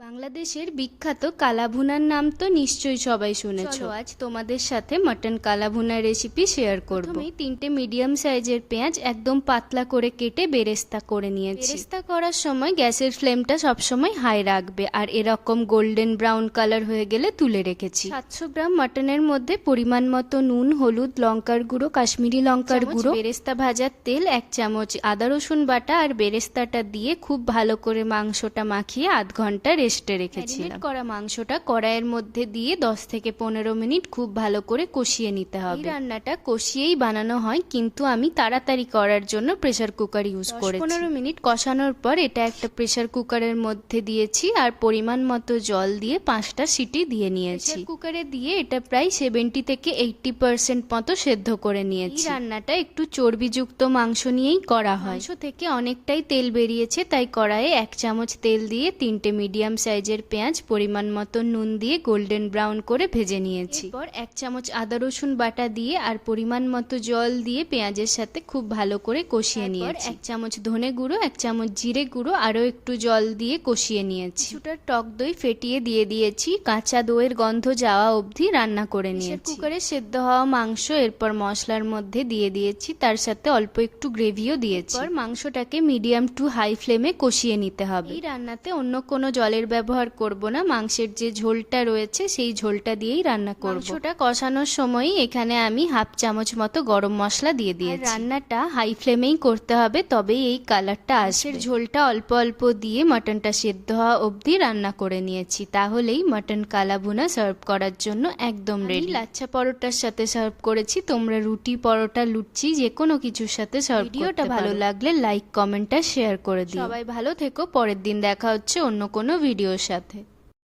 বাংলাদেশের বিখ্যাত কালাভুনার নাম তো নিশ্চয়ই সবাই শুনেছ। আজ তোমাদের সাথে মটন কালাভুনার রেসিপি শেয়ার করব। প্রথমেই তিনটে মিডিয়াম সাইজের পেঁয়াজ একদম পাতলা করে কেটে বেরেস্তা করে নিয়েছি। বেরেস্তা করার সময় গ্যাসের ফ্লেমটা সবসময় হাই রাখবে আর এরকম গোল্ডেন ব্রাউন কালার হয়ে গেলে তুলে রেখেছি। সাতশো গ্রাম মটনের মধ্যে পরিমাণ মতো নুন হলুদ লঙ্কার গুঁড়ো কাশ্মীরি লঙ্কার গুঁড়ো বেরেস্তা ভাজার তেল এক চামচ আদা রসুন বাটা আর বেরেস্তাটা দিয়ে খুব ভালো করে মাংসটা মাখিয়ে আধ ঘণ্টা রেস্টে রেখেছিলাম। করা মাংসটা কড়াইয়ের মধ্যে দিয়ে দশ থেকে পনেরো মিনিট খুব ভালো করে কষিয়ে নিতে হবে। এই রান্নাটা কষিয়েই বানানো হয় কিন্তু আমি তাড়াতাড়ি করার জন্য প্রেসার কুকার ইউজ করে পনেরো মিনিট কষানোর পর এটা একটা প্রেসার কুকারের মধ্যে দিয়েছি আর পরিমাণ মতো জল দিয়ে পাঁচটা সিটি দিয়ে নিয়েছি। কুকারে দিয়ে এটা প্রায় সেভেন্টি থেকে এইটটি পার্সেন্ট মতো সেদ্ধ করে নিয়েছি। রান্নাটা একটু চর্বিযুক্ত মাংস নিয়েই করা হয়। মাংস থেকে অনেকটাই তেল বেরিয়েছে তাই কড়াইয়ে এক চামচ তেল দিয়ে তিনটে মিডিয়াম সাইজের পেঁয়াজ পরিমাণ মতো নুন দিয়ে গোল্ডেন ব্রাউন করে ভেজে নিয়েছি। এরপর এক চামচ আদা রসুন বাটা দিয়ে আর পরিমাণ মতো জল দিয়ে পেঁয়াজের সাথে খুব ভালো করে কষিয়ে নিয়েছি। এক চামচ ধনে গুঁড়ো এক চামচ জিরে গুঁড়ো আরও একটু জল দিয়ে কষিয়ে নিয়েছি। কিছুটা টক দই ফেটিয়ে দিয়ে দিয়েছি কাঁচা দইয়ের গন্ধ যাওয়া অবধি রান্না করে নিয়েছি। কুকারে সেদ্ধ হওয়া মাংস এরপর মশলার মধ্যে দিয়ে দিয়েছি তার সাথে অল্প একটু গ্রেভিও দিয়েছি। এরপর মাংসটাকে মিডিয়াম টু হাই ফ্লেমে কষিয়ে নিতে হবে। এই রান্নাতে অন্য কোনো জলের ব্যবহার করব না। মাংসের যে ঝোলটা রয়েছে সেই ঝোলটা দিয়েই রান্না করব। মাংসটা কষানোর সময়ই এখানে আমি হাফ চামচ মতো গরম মশলা দিয়ে দিয়েছি। রান্নাটা হাই ফ্লেমেই করতে হবে তবেই এই কালারটা আসবে। ঝোলটা অল্প অল্প দিয়ে মটনটা সেদ্ধ হওয়া অবধি রান্না করে নিয়েছি। তাহলেই মটন কালাভুনা সার্ভ করার জন্য একদম রেডি লাচ্ছা পরোটার সাথে সার্ভ করেছি। তোমরা রুটি পরোটা লুচি যে কোনো কিছুর সাথে সার্ভ ভিডিওটা ভালো লাগলে লাইক কমেন্টটা শেয়ার করে দিও। সবাই ভালো থেকো। পরের দিন দেখা হচ্ছে অন্য কোনো ভিডিওর সাথে।